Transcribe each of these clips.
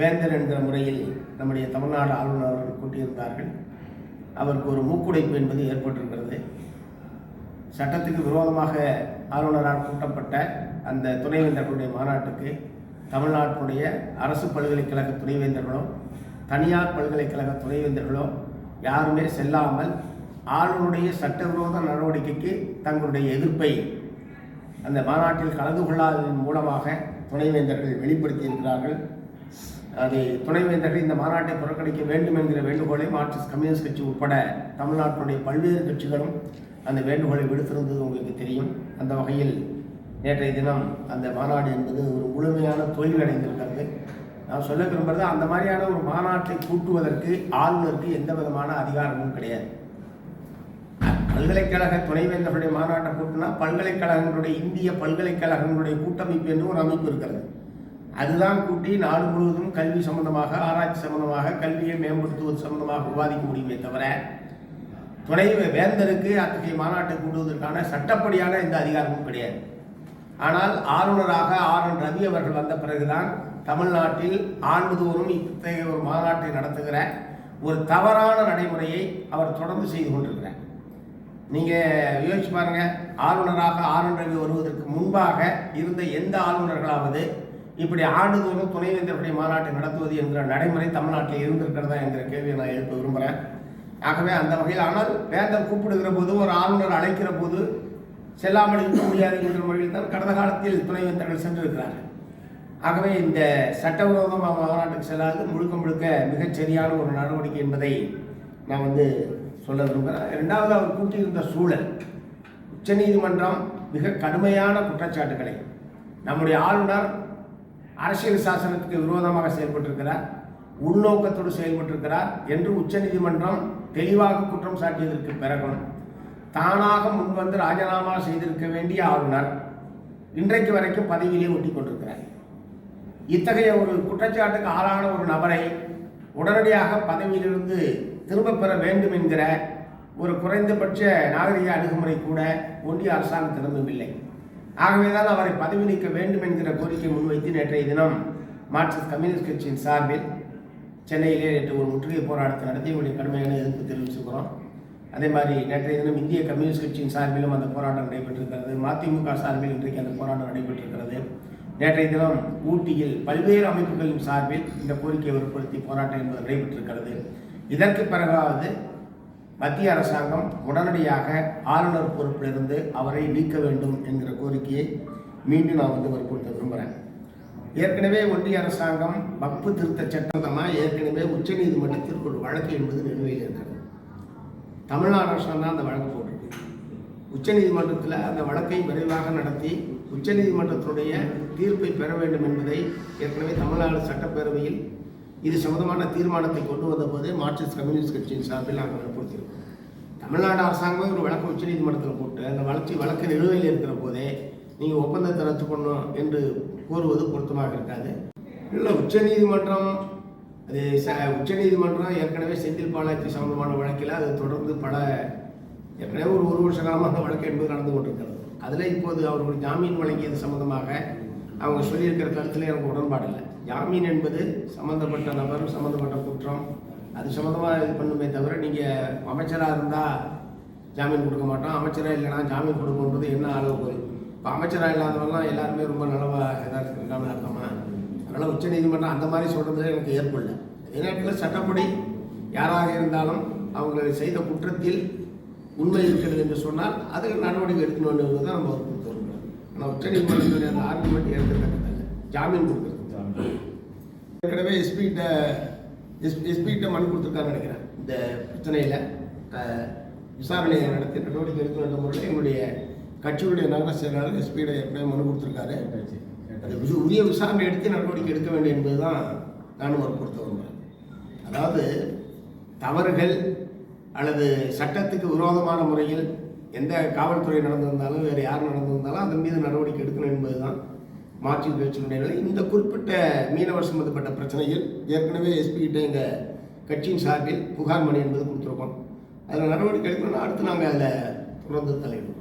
வேந்தர் என்கிற முறையில் நம்முடைய தமிழ்நாடு ஆளுநர் அவர்கள் கூட்டியிருந்தார்கள். அவருக்கு ஒரு மூக்குடைப்பு என்பது ஏற்பட்டிருக்கிறது. சட்டத்துக்கு விரோதமாக ஆளுநரால் கூட்டப்பட்ட அந்த துணைவேந்தர்களுடைய மாநாட்டுக்கு தமிழ்நாட்டினுடைய அரசு பல்கலைக்கழக துணைவேந்தர்களோ தனியார் பல்கலைக்கழக துணைவேந்தர்களோ யாருமே செல்லாமல் ஆளுநருடைய சட்டவிரோத நடவடிக்கைக்கு தங்களுடைய எதிர்ப்பை அந்த மாநாட்டில் கலந்து கொள்ளாததன் மூலமாக துணைவேந்தர்கள் வெளிப்படுத்தியிருக்கிறார்கள். அது துணைவேந்தர்கள் இந்த மாநாட்டை புறக்கணிக்க வேண்டும் என்கிற வேண்டுகோளை மார்க்சிஸ்ட் கம்யூனிஸ்ட் கட்சி உட்பட தமிழ்நாட்டினுடைய பல்வேறு கட்சிகளும் அந்த வேண்டுகோளை விடுத்திருந்தது உங்களுக்கு தெரியும். அந்த வகையில் நேற்றைய தினம் அந்த மாநாடு என்பது ஒரு முழுமையான தோல்வி அடைந்திருக்கிறது நான் சொல்ல விரும்புறது அந்த மாதிரியான ஒரு மாநாட்டை கூட்டுவதற்கு ஆளுநருக்கு எந்த விதமான அதிகாரமும் கிடையாது. பல்கலைக்கழக துணைவேந்தர்களுடைய மாநாட்டை கூட்டினா பல்கலைக்கழகங்களுடைய இந்திய பல்கலைக்கழகங்களுடைய கூட்டமைப்பு என்று ஒரு அமைப்பு இருக்கிறது. அதுதான் கூட்டி நாடு முழுவதும் கல்வி சம்பந்தமாக ஆராய்ச்சி சம்பந்தமாக கல்வியை மேம்படுத்துவது சம்பந்தமாக விவாதிக்க முடியுமே தவிர துணை வேந்தருக்கு அத்தகைய மாநாட்டை கூட்டுவதற்கான சட்டப்படியான எந்த அதிகாரமும் கிடையாது. ஆனால் ஆளுநராக ஆர் என் ரவி அவர்கள் வந்த பிறகுதான் தமிழ்நாட்டில் ஆண்டுதோறும் இத்தகைய ஒரு மாநாட்டை நடத்துகிற ஒரு தவறான நடைமுறையை அவர் தொடர்ந்து செய்து கொண்டிருக்கிறார். நீங்கள் யோசிச்சு பாருங்கள் ஆளுநராக ஆர் என் ரவி வருவதற்கு முன்பாக இருந்த எந்த ஆளுநர்களாவது இப்படி ஆண்டுதோறும் துணைவேந்தர்களுடைய மாநாட்டை நடத்துவது என்கிற நடைமுறை தமிழ்நாட்டில் இருந்திருக்கிறதா என்கிற கேள்வியை நான் எழுப்ப விரும்புகிறேன் ஆகவே அந்த வகையில் ஆனால் வேந்தர் கூப்பிடுகிற போது ஒரு ஆளுநர் அழைக்கிற போது செல்லாமல் இருக்க முடியாது என்ற முறையில் தான் கடந்த காலத்தில் துணைவேந்தர்கள் சென்றிருக்கிறார்கள். ஆகவே இந்த சட்டவிரோதம் மாநாட்டுக்கு செல்லாது முழுக்க முழுக்க மிகச் சரியான ஒரு நடவடிக்கை என்பதை நான் வந்து சொல்ல விரும்புகிறேன் ரெண்டாவது அவர் கூட்டியிருந்த சூழல். உச்சநீதிமன்றம் மிக கடுமையான குற்றச்சாட்டுகளை நம்முடைய ஆளுநர் அரசியல் சாசனத்துக்கு விரோதமாக செயல்பட்டிருக்கிறார் உள்நோக்கத்தோடு செயல்பட்டிருக்கிறார் என்று உச்சநீதிமன்றம் தெளிவாக குற்றம் சாட்டியதற்கு பிறகும் தானாக முன்வந்து ராஜினாமா செய்திருக்க வேண்டிய ஆளுநர் இன்றைக்கு வரைக்கும் பதவியிலே ஒட்டி கொண்டிருக்கிறார். இத்தகைய ஒரு குற்றச்சாட்டுக்கு ஆளான ஒரு நபரை உடனடியாக பதவியிலிருந்து திரும்பப் பெற வேண்டும் என்கிற ஒரு குறைந்தபட்ச நாகரிக அணுகுமுறை கூட ஒன்றிய அரசாங்கம் இல்லை ஆகவேதான் அவரை பதவி நீக்க வேண்டும் என்கிற கோரிக்கை முன்வைத்து நேற்றைய தினம் மார்க்சிஸ்ட் கம்யூனிஸ்ட் கட்சியின் சார்பில் சென்னையிலே நேற்று ஒரு முற்றுகை போராட்டத்தை நடத்தி உங்களுடைய கடுமையான எதிர்ப்பு தெரிவிச்சுக்கிறோம் அதே மாதிரி நேற்றைய தினம் இந்திய கம்யூனிஸ்ட் கட்சியின் சார்பிலும் அந்த போராட்டம் நடைபெற்றிருக்கிறது. மதிமுக சார்பில் இன்றைக்கு அந்த போராட்டம் நடைபெற்றிருக்கிறது. நேற்றைய தினம் ஊட்டியில் பல்வேறு அமைப்புகளின் சார்பில் இந்த கோரிக்கையை வற்புறுத்தி போராட்டம் என்பது நடைபெற்றிருக்கிறது. இதற்கு பிறகாவது மத்திய அரசாங்கம் உடனடியாக ஆளுநர் பொறுப்பிலிருந்து அவரை நீக்க வேண்டும் என்கிற கோரிக்கையை மீண்டும் நான் வந்து வற்புறுத்த விரும்புகிறேன் ஏற்கனவே ஒன்றிய அரசாங்கம் வக்பு திருத்த சட்டமாக ஏற்கனவே உச்சநீதிமன்றத்திற்கு ஒரு வழக்கு என்பது நிலுவையில் இருக்கிறது தமிழ்நாடு அரசாங்கம் தான் அந்த வழக்கு போட்டிருக்கு. உச்சநீதிமன்றத்தில் அந்த வழக்கை விரைவாக நடத்தி உச்சநீதிமன்றத்தினுடைய தீர்ப்பை பெற வேண்டும் என்பதை ஏற்கனவே தமிழ்நாடு சட்டப்பேரவையில் இது சம்பந்தமான தீர்மானத்தை கொண்டு வந்தபோது மார்க்சிஸ்ட் கம்யூனிஸ்ட் கட்சியின் சார்பில் நாங்கள் வற்புறுத்தியிருக்கோம் தமிழ்நாடு அரசாங்கமே ஒரு வழக்கு உச்சநீதிமன்றத்தில் போட்டு அந்த வழக்கு வழக்கு நிலுவையில் இருக்கிற போதே நீங்கள் ஒப்பந்தத்தை ரத்து பண்ணணும் என்று கூறுவது பொருத்தமாக இருக்காது. இல்லை உச்சநீதிமன்றம் அது ச உச்சநீதிமன்றம் ஏற்கனவே செந்தில் பாலாஜி சம்பந்தமான வழக்கில் அது தொடர்ந்து பல ஏற்கனவே ஒரு ஒரு வருஷ காலமாக அந்த வழக்கு என்பது நடந்து கொண்டிருக்கிறது. அதில் இப்போது அவர்கள் ஜாமீன் வழங்கியது சம்பந்தமாக அவங்க சொல்லியிருக்கிற கருத்தில் எனக்கு உடன்பாடு இல்லை ஜாமீன் என்பது சம்மந்தப்பட்ட நபர் சம்மந்தப்பட்ட குற்றம். அது சம்மந்தமாக இது பண்ணுமே தவிர நீங்கள் அமைச்சராக இருந்தால் ஜாமீன் கொடுக்க மாட்டோம். அமைச்சராக இல்லைனா ஜாமீன் கொடுக்கணுன்றது என்ன அளவுக்கு இப்போ அமைச்சராக இல்லாதவங்களாம் எல்லாருமே ரொம்ப நல்லவாக ஏதாவது இருக்காமல் அர்த்தமா அதனால் உச்சநீதிமன்றம் அந்த மாதிரி சொல்கிறது எனக்கு ஏற்படல அதே நேரத்தில் சட்டப்படி யாராக இருந்தாலும் அவங்களை செய்த குற்றத்தில் உண்மை இருக்கிறது என்று சொன்னால் அதில் நடவடிக்கை எடுக்கணும் என்பது தான் நம்ம வற்புறுத்தோம் ஆனால் உச்சநீதிமன்றத்துடைய அந்த ஆர்குமெண்ட் ஏற்கனவே ஜாமீன் கொடுக்குறது. ஏற்கனவே எஸ்பிகிட்ட எஸ் எஸ்பிகிட்ட மனு கொடுத்துருக்கான்னு நினைக்கிறேன். இந்த பிரச்சனையில் விசாரணையை நடத்தி நடவடிக்கை எடுக்க வேண்டும் முறையில் எங்களுடைய கட்சியுடைய நகர செயலாளர் எஸ்பியிட ஏற்கனவே மனு கொடுத்துருக்காரு. அது உரிய- உரிய விசாரணை எடுத்து நடவடிக்கை எடுக்க வேண்டும் என்பது தான் நானும் வற்புறுத்த விரும்புகிறேன் அதாவது தவறுகள் அல்லது சட்டத்துக்கு விரோதமான முறையில் எந்த காவல்துறை நடந்திருந்தாலும் வேறு யார் நடந்திருந்தாலும் அதன் மீது நடவடிக்கை எடுக்கணும் என்பதுதான் மாற்றி பேச்சினுடைய இந்த குறிப்பிட்ட மீனவர் சம்பந்தப்பட்ட பிரச்சனையில் ஏற்கனவே எஸ்பிகிட்ட எங்கள் கட்சியின் சார்பில் புகார் மணி என்பது கொடுத்துருக்கோம். அதில் நடவடிக்கை எடுக்கணும்னா அடுத்து நாங்கள் அதில் தொடர்ந்து தலையிடுவோம்.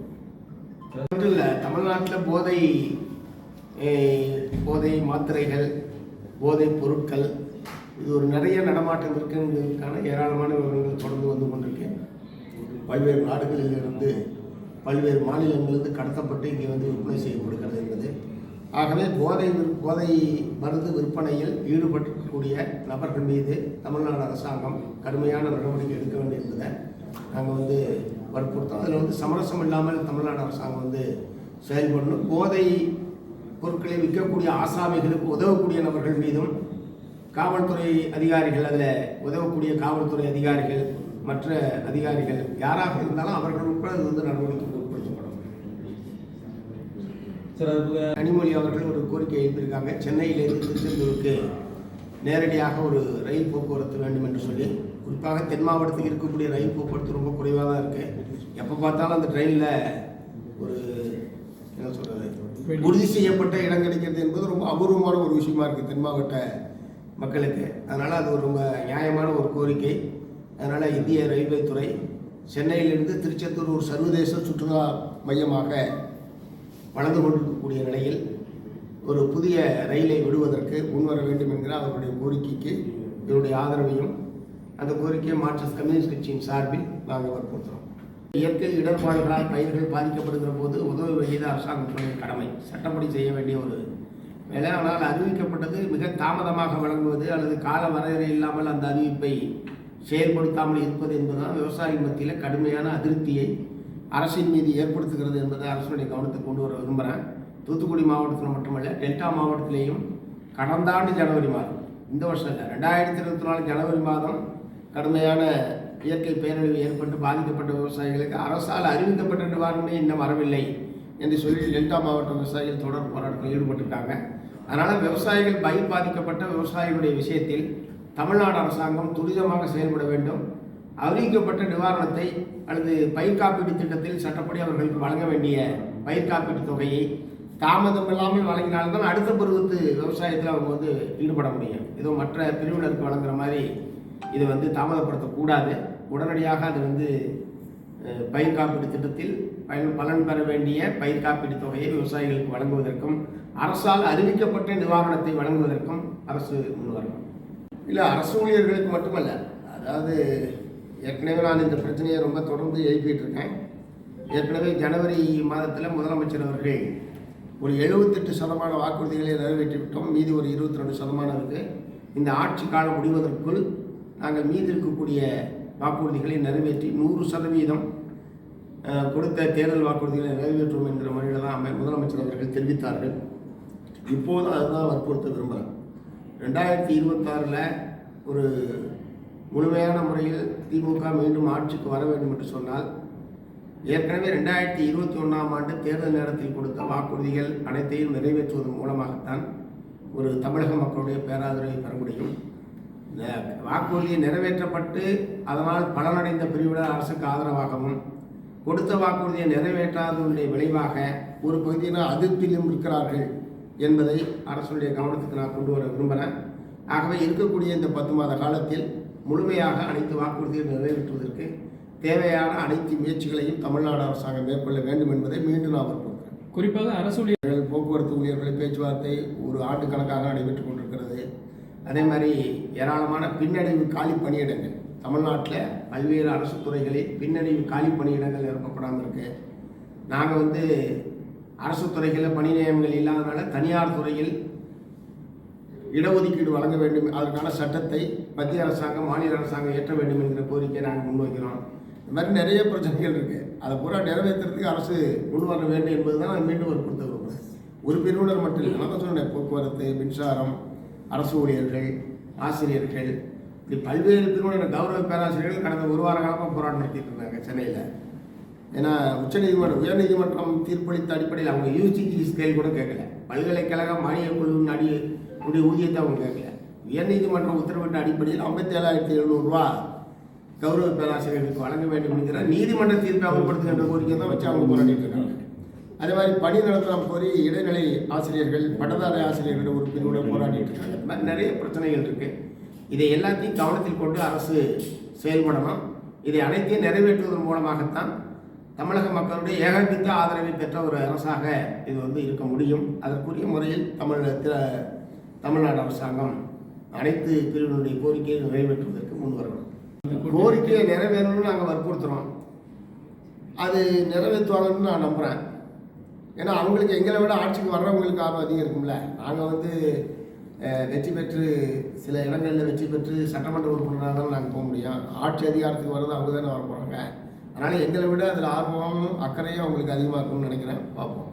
இல்லை தமிழ்நாட்டில் போதை போதை மாத்திரைகள் போதைப் பொருட்கள் இது ஒரு நிறைய நடமாட்டம் இருக்குங்கிறதுக்கான ஏராளமான விவரங்கள் தொடர்ந்து வந்து கொண்டு பல்வேறு நாடுகளிலிருந்து பல்வேறு மாநிலங்களிலிருந்து கடத்தப்பட்டு இங்கே வந்து விற்பனை செய்யப்படுகிறது என்பது. ஆகவே போதை போதை மருந்து விற்பனையில் ஈடுபட்டிருக்கக்கூடிய நபர்கள் மீது தமிழ்நாடு அரசாங்கம் கடுமையான நடவடிக்கை எடுக்க வேண்டும் என்பதை நாங்கள் வந்து வற்புறுத்தோம். அதில் வந்து சமரசம் இல்லாமல் தமிழ்நாடு அரசாங்கம் வந்து செயல்படணும். போதை பொருட்களை விற்கக்கூடிய ஆசாமிகளுக்கு உதவக்கூடிய நபர்கள் மீதும் காவல்துறை அதிகாரிகள் அதில் உதவக்கூடிய காவல்துறை அதிகாரிகள் மற்ற அதிகாரிகள் யாராக இருந்தாலும் அவர்கள் உட்பட இது வந்து நடவடிக்கை உட்படுத்தப்படும். அது கனிமொழி அவர்கள் ஒரு கோரிக்கை எழுப்பியிருக்காங்க. சென்னையிலிருந்து திருச்செந்தூருக்கு நேரடியாக ஒரு ரயில் போக்குவரத்து வேண்டும் என்று சொல்லி. குறிப்பாக தென் மாவட்டத்துக்கு இருக்கக்கூடிய ரயில் போக்குவரத்து ரொம்ப குறைவாக தான் இருக்குது எப்போ பார்த்தாலும் அந்த ட்ரெயினில் ஒரு என்ன சொல்கிறது உறுதி செய்யப்பட்ட இடம் கிடைக்கிறது என்பது ரொம்ப அபூர்வமான ஒரு விஷயமா இருக்குது தென் மாவட்ட மக்களுக்கு. அதனால் அது ஒரு ரொம்ப நியாயமான ஒரு கோரிக்கை. அதனால் இந்திய ரயில்வே துறை சென்னையிலிருந்து திருச்செந்தூர் ஒரு சர்வதேச சுற்றுலா மையமாக வளர்ந்து கொண்டிருக்கக்கூடிய நிலையில் ஒரு புதிய ரயிலை விடுவதற்கு முன்வர வேண்டும் என்கிற அவருடைய கோரிக்கைக்கு என்னுடைய ஆதரவையும் அந்த கோரிக்கையை மார்க்சிஸ்ட் கம்யூனிஸ்ட் கட்சியின் சார்பில் நாங்கள் வற்புறுத்துகிறோம் இயற்கை இடர்பாடுகளால் பயிர்கள் பாதிக்கப்படுகிற போது உதவி வேண்டியது அரசாங்கத்துடைய கடமை. சட்டப்படி செய்ய வேண்டிய ஒரு வேலை அறிவிக்கப்பட்டது மிக தாமதமாக வழங்குவது அல்லது கால வரையறை இல்லாமல் அந்த அறிவிப்பை செயல்படுத்தாமல் இருப்பது என்பதுதான் விவசாயி மத்தியில் கடுமையான அதிருப்தியை அரசின் மீது ஏற்படுத்துகிறது என்பதை அரசுடைய கவனத்துக்கு கொண்டு வர விரும்புகிறேன். தூத்துக்குடி மாவட்டத்தில் மட்டுமல்ல டெல்டா மாவட்டத்திலேயும் கடந்த ஆண்டு ஜனவரி மாதம் இந்த வருஷம் இல்லை ரெண்டாயிரத்தி இருபத்தி நாலு ஜனவரி மாதம் கடுமையான இயற்கை பேரழிவு ஏற்பட்டு பாதிக்கப்பட்ட விவசாயிகளுக்கு அரசால் அறிவிக்கப்பட்ட நிவாரணமே இன்னும் வரவில்லை என்று சொல்லி டெல்டா மாவட்ட விவசாயிகள் தொடர் போராட்டத்தில் ஈடுபட்டுட்டாங்க. அதனால் விவசாயிகள் பயிர் பாதிக்கப்பட்ட விவசாயிகளுடைய விஷயத்தில் தமிழ்நாடு அரசாங்கம் துரிதமாக செயல்பட வேண்டும். அறிவிக்கப்பட்ட நிவாரணத்தை அல்லது பயிர் காப்பீடு திட்டத்தில் சட்டப்படி அவர்களுக்கு வழங்க வேண்டிய பயிர் காப்பீட்டு தொகையை தாமதம் இல்லாமல் வழங்கினால்தான் அடுத்த பருவத்து விவசாயத்தில் அவங்க வந்து ஈடுபட முடியும். ஏதோ மற்ற பிரிவினருக்கு வழங்குற மாதிரி இது வந்து தாமதப்படுத்தக்கூடாது. உடனடியாக அது வந்து பயிர் காப்பீடு திட்டத்தில் பயன் பலன் பெற வேண்டிய பயிர் காப்பீடு தொகையை விவசாயிகளுக்கு வழங்குவதற்கும் அரசால் அறிவிக்கப்பட்ட நிவாரணத்தை வழங்குவதற்கும் அரசு முன்வரணும் இல்லை அரசு ஊழியர்களுக்கு மட்டுமல்ல அதாவது ஏற்கனவே நான் இந்த பிரச்சனையை ரொம்ப தொடர்ந்து எழுப்பிட்டு இருக்கேன். ஏற்கனவே ஜனவரி மாதத்தில் முதலமைச்சர் அவர்கள் ஒரு எழுபத்தெட்டு சதமான வாக்குறுதிகளை நிறைவேற்றி விட்டோம் மீதி ஒரு இருபத்தி ரெண்டு சதமானம் இருக்குது இந்த ஆட்சி காலம் முடிவதற்குள் நாங்கள் மீதி இருக்கக்கூடிய வாக்குறுதிகளை நிறைவேற்றி நூறு சதவீதம் கொடுத்த தேர்தல் வாக்குறுதிகளை நிறைவேற்றுவோம் என்கிற முறையில் தான் முதலமைச்சர் அவர்கள் தெரிவித்தார்கள். இப்போதும் அதுதான் வற்புறுத்த விரும்புகிறேன் ரெண்டாயிரத்தி இருபத்தாறில் ஒரு முழுமையான முறையில் திமுக மீண்டும் ஆட்சிக்கு வர வேண்டும் என்று சொன்னால் ஏற்கனவே ரெண்டாயிரத்தி இருபத்தி ஒன்றாம் ஆண்டு தேர்தல் நேரத்தில் கொடுத்த வாக்குறுதிகள் அனைத்தையும் நிறைவேற்றுவதன் மூலமாகத்தான் ஒரு தமிழக மக்களுடைய பேராதரவை பெற முடியும். இந்த வாக்குறுதி நிறைவேற்றப்பட்டு அதனால் பலனடைந்த பிரிவினர் அரசுக்கு ஆதரவாகவும் கொடுத்த வாக்குறுதியை நிறைவேற்றாததனுடைய விளைவாக ஒரு பகுதியினர் அதிருப்தியிலும் இருக்கிறார்கள் என்பதை அரசுடைய கவனத்துக்கு நான் கொண்டு வர விரும்புகிறேன். ஆகவே இருக்கக்கூடிய இந்த பத்து மாத காலத்தில் முழுமையாக அனைத்து வாக்குறுதியை நிறைவேற்றுவதற்கு தேவையான அனைத்து முயற்சிகளையும் தமிழ்நாடு அரசாங்கம் மேற்கொள்ள வேண்டும் என்பதை மீண்டும் நான் வற்புறுத்துகிறேன் குறிப்பாக அரசு ஊழியர்கள், போக்குவரத்து ஊழியர்களை பேச்சுவார்த்தை ஒரு ஆண்டு கணக்காக நடைபெற்றுக் கொண்டிருக்கிறது. அதே மாதிரி ஏராளமான பின்னடைவு காலி பணியிடங்கள். தமிழ்நாட்டில் பல்வேறு அரசு துறைகளில் பின்னடைவு காலி பணியிடங்கள் நிரப்பப்படாமல் இருக்கு. நாங்கள் வந்து அரசு துறைகளில் பணி நியமனங்கள் இல்லாதனால தனியார் துறையில் இடஒதுக்கீடு வழங்க வேண்டும். அதற்கான சட்டத்தை மத்திய அரசாங்கம் மாநில அரசாங்கம் ஏற்ற வேண்டும் என்கிற கோரிக்கையை நாங்கள் முன்வைக்கிறோம் இந்த மாதிரி நிறைய பிரச்சனைகள் இருக்குது அதை பூரா நிறைவேற்றுறதுக்கு அரசு கொண்டு வர வேண்டும் என்பது தான் நான் மீண்டும் வற்புறுத்த விரும்புகிறேன் ஒரு பிரிவினர் மட்டும் இல்லை நான் சொன்னேன் போக்குவரத்து மின்சாரம் அரசு ஊழியர்கள் ஆசிரியர்கள் இப்படி பல்வேறு பிரிவினர் கௌரவ பேராசிரியர்கள் கடந்த ஒரு வார காலமாக போராட்டம் நடத்திட்டு இருந்தாங்க சென்னையில். ஏன்னா உச்சநீதிமன்றம் உயர்நீதிமன்றம் தீர்ப்பளித்த அடிப்படையில் அவங்க யூஜிடி ஸ்கேல் கூட கேட்கல. பல்கலைக்கழகம் மானிய குழுவின் அடி உடைய ஊதியத்தை அவங்க கேட்கல. உயர்நீதிமன்றம் உத்தரவிட்ட அடிப்படையில் ஐம்பத்தி ஏழாயிரத்தி எழுநூறுரூவா கௌரவ பேராசிரியர்களுக்கு வழங்க வேண்டும் என்கிற நீதிமன்ற தீர்ப்பை அமல்படுத்துகின்ற கோரிக்கை தான் வச்சு அவங்க போராடிட்டு இருக்காங்க. அதே மாதிரி பணி நடத்தலாம் கோரி இடைநிலை ஆசிரியர்கள் பட்டதாரி ஆசிரியர்கள் ஒரு பிரிவுடன் போராடிட்டு இருக்காங்க. இந்த மாதிரி நிறைய பிரச்சனைகள் இருக்குது இதை எல்லாத்தையும் கவனத்தில் கொண்டு அரசு செயல்படணும். இதை அனைத்தையும் நிறைவேற்றுவதன் மூலமாகத்தான் தமிழக மக்களுடைய ஏகபித்த ஆதரவை பெற்ற ஒரு அரசாக இது வந்து இருக்க முடியும். அதற்குரிய முறையில் தமிழ் தமிழ்நாடு அரசாங்கம் அனைத்து பிரிவினுடைய கோரிக்கையை நிறைவேற்றுவதற்கு முன் வரணும் கோரிக்கையை நிறைவேறணும்னு நாங்கள் வற்புறுத்துறோம். அது நிறைவேற்றுவாங்கன்னு நான் நம்புகிறேன் ஏன்னா அவங்களுக்கு எங்களை விட ஆட்சிக்கு வர்றவங்களுக்கு ஆர்வம் அதிகம் இருக்கும்ல. நாங்கள் வந்து வெற்றி பெற்று சில இடங்களில் வெற்றி பெற்று சட்டமன்ற உறுப்பினராக தான் நாங்கள் போக முடியும். ஆட்சி அதிகாரத்துக்கு வர்றது அவங்க தானே வர போகிறாங்க அதனால் எங்களை விட அதில் ஆர்வமும் அக்கறையும் அவங்களுக்கு அதிகமாக இருக்கும்னு நினைக்கிறேன். பார்ப்போம்.